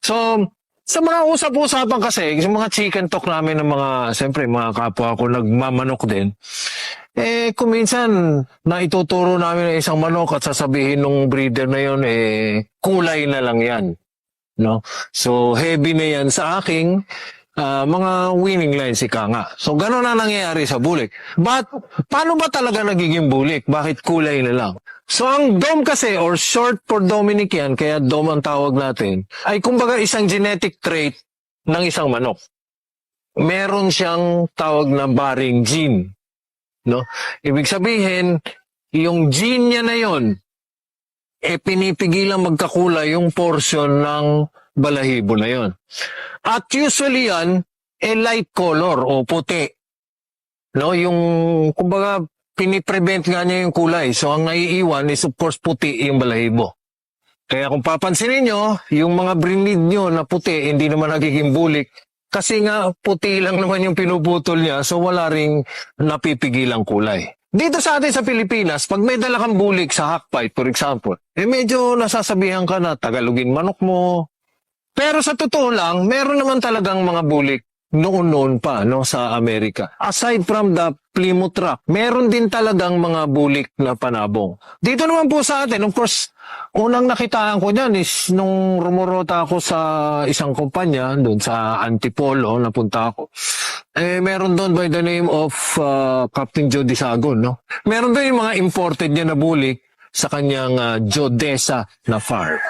So, sa mga usap-usapan kasi, sa mga chicken talk namin ng mga, siyempre, mga kapwa ko nagmamanok din, eh, kung minsan, na ituturo namin ng isang manok at sasabihin nung breeder na yon eh, kulay na lang yan. No? So, heavy na yan sa aking ah, mga winning lines, ika nga. So, gano'n na nangyayari sa bulik. But, paano ba talaga nagiging bulik? Bakit kulay na lang? So, ang DOM kasi, or short for Dominic yan, kaya DOM ang tawag natin, ay kumbaga isang genetic trait ng isang manok. Meron siyang tawag na barring gene. No? Ibig sabihin, yung gene niya na yon, eh pinipigilan magkakulay yung portion ng balahibo na yon. At usually yan, eh light color o puti. No, yung kumbaga piniprevent nga niya yung kulay. So ang naiiwan is of course puti yung balahibo. Kaya kung papansinin nyo, yung mga breed nyo na puti, hindi naman nagiging bulik. Kasi nga puti lang naman yung pinuputol niya, so wala ring napipigilang kulay. Dito sa atin sa Pilipinas, pag may dala kang bulik sa hackbite, for example, eh medyo nasasabihan ka na tagalugin manok mo, pero sa totoo lang, meron naman talagang mga bulik noon-noon pa no sa Amerika. Aside from the Plymouth Rock, meron din talagang mga bulik na panabong. Dito naman po sa atin, of course, unang nakitaan ko niyan is nung rumorota ako sa isang kumpanya doon sa Antipolo, napunta ako. Eh, meron doon by the name of uh, Captain Joe Disagon, no? Meron doon yung mga imported niya na bulik sa kanyang uh, Jodesa na farm.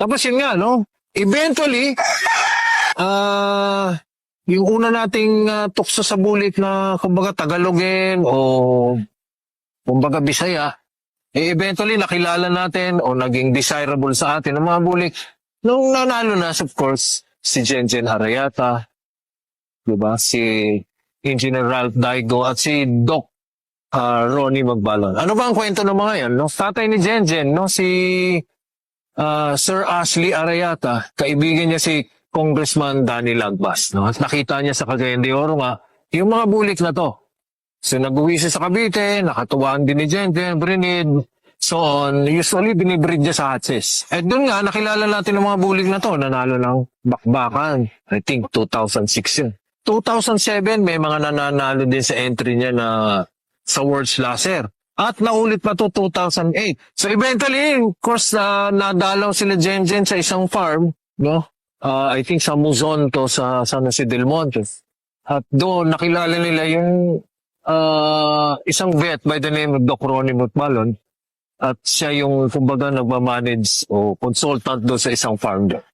Tapos yun nga, no? Eventually, ah, yung una nating ah, tukso sa bulik na kumbaga Tagalogin o kumbaga Bisaya, eh eventually nakilala natin o naging desirable sa atin ang mga bulik. Nung nanalo na, of course, si Jenjen Harayata, di ba? Si Engineer Ralph Daigo at si Doc ah, Ronnie Magbalon. Ano ba ang kwento ng mga yan? No? Tatay ni Jenjen, no? si ah, Sir Ashley Arayata, kaibigan niya si Congressman Danny Lagbas. No? At nakita niya sa Cagayan de Oro nga, yung mga bulik na to. So nag-uwi siya sa Cavite, nakatuwaan din ni Jenjen, Brinid, so on. Usually binibreed niya sa Hatches. At doon nga, nakilala natin ang mga bulik na to, nanalo ng bakbakan. I think 2006 yun. 2007, may mga nananalo din sa entry niya na sa World Slasher. At naulit pa to 2008. So eventually, of course, na nadalaw sila Jen sa isang farm, no? Ah, I think sa Muzon to sa San Jose del Monte. At doon nakilala nila yung ah, isang vet by the name of Doc Ronnie Mutbalon. At siya yung kumbaga nagmamanage o consultant doon sa isang farm doon.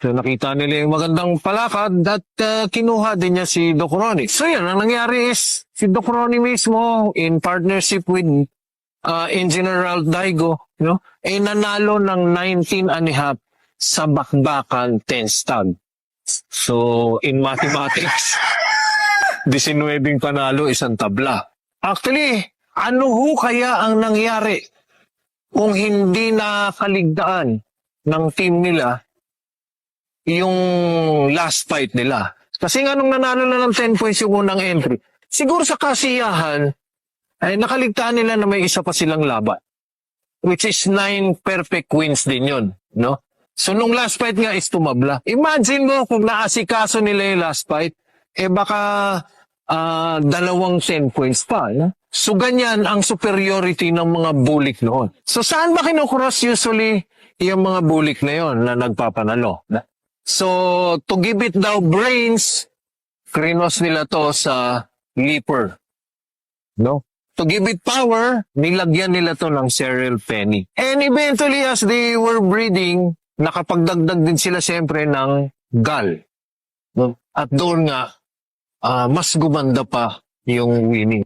So nakita nila yung magandang palakad at ah, kinuha din niya si Doc Ronnie. So yan, ang nangyari is si Doc Ronnie mismo in partnership with uh, Engineer Ralph Daigo, you know, ay nanalo ng 19 and a half sa bakbakan 10 stud. So in mathematics, 19 panalo, isang tabla. Actually, ano ho kaya ang nangyari kung hindi nakaligtaan ng team nila yung last fight nila. Kasi nga nung nanalo na ng 10 points yung unang entry, siguro sa kasiyahan, ay nakaligtaan nila na may isa pa silang laban. Which is 9 perfect wins din yun, no? So nung last fight nga is tumabla. Imagine mo kung naasikaso nila yung last fight, eh baka ah, dalawang 10 points pa, no? So ganyan ang superiority ng mga bulik noon. So saan ba kinukross usually yung mga bulik na yon na nagpapanalo? So, to give it daw brains, krinos nila to sa leaper. No? To give it power, nilagyan nila to ng cereal penny. And eventually, as they were breeding, nakapagdagdag din sila siyempre ng gal. No? At doon nga, ah, mas gumanda pa yung winning.